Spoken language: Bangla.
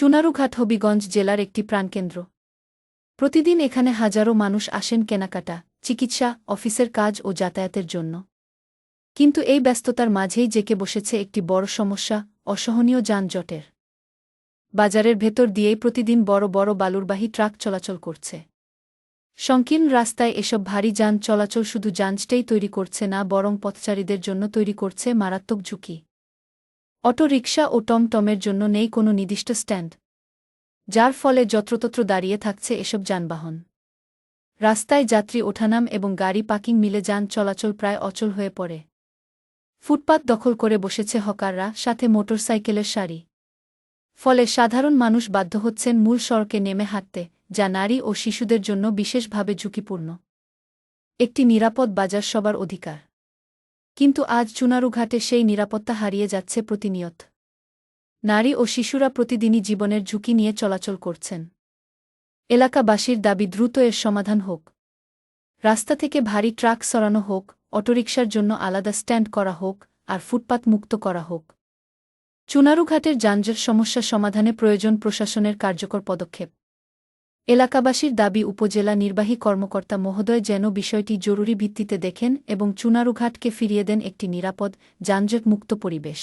চুনারুঘাট হবিগঞ্জ জেলার একটি প্রাণকেন্দ্র। প্রতিদিন এখানে হাজারো মানুষ আসেন কেনাকাটা, চিকিৎসা, অফিসের কাজ ও যাতায়াতের জন্য। কিন্তু এই ব্যস্ততার মাঝেই জেকে বসেছে একটি বড় সমস্যা, অসহনীয় যানজটের। বাজারের ভেতর দিয়েই প্রতিদিন বড় বড় বালুরবাহী ট্রাক চলাচল করছে। সংকীর্ণ রাস্তায় এসব ভারী যান চলাচল শুধু যাঞ্জটাই তৈরি করছে না, বরং পথচারীদের জন্য তৈরি করছে মারাত্মক ঝুঁকি। অটো রিকশা ও টমটমের জন্য নেই কোনো নির্দিষ্ট স্ট্যান্ড, যার ফলে যত্রতত্র দাঁড়িয়ে থাকছে এসব যানবাহন। রাস্তায় যাত্রী ওঠানাম এবং গাড়ি পার্কিং মিলে যান চলাচল প্রায় অচল হয়ে পড়ে। ফুটপাত দখল করে বসেছে হকাররা, সাথে মোটরসাইকেলের সারি। ফলে সাধারণ মানুষ বাধ্য হচ্ছেন মূল সড়কে নেমে হাঁটতে, যা নারী ও শিশুদের জন্য বিশেষভাবে ঝুঁকিপূর্ণ। একটি নিরাপদ বাজার সবার অধিকার। কিন্তু আজ চুনারুঘাটে সেই নিরাপত্তা হারিয়ে যাচ্ছে প্রতিনিয়ত। নারী ও শিশুরা প্রতিদিনই জীবনের ঝুঁকি নিয়ে চলাচল করছেন। এলাকাবাসীর দাবি দ্রুত এর সমাধান হোক। রাস্তা থেকে ভারী ট্রাক সরানো হোক, অটোরিকশার জন্য আলাদা স্ট্যান্ড করা হোক, আর ফুটপাত মুক্ত করা হোক। চুনারুঘাটের যানজট সমস্যা সমাধানে প্রয়োজন প্রশাসনের কার্যকর পদক্ষেপ। এলাকাবাসীর দাবি উপজেলা নির্বাহী কর্মকর্তা মহোদয় যেন বিষয়টি জরুরি ভিত্তিতে দেখেন এবং চুনারুঘাটকে ফিরিয়ে দেন একটি নিরাপদ যানজট মুক্ত পরিবেশ।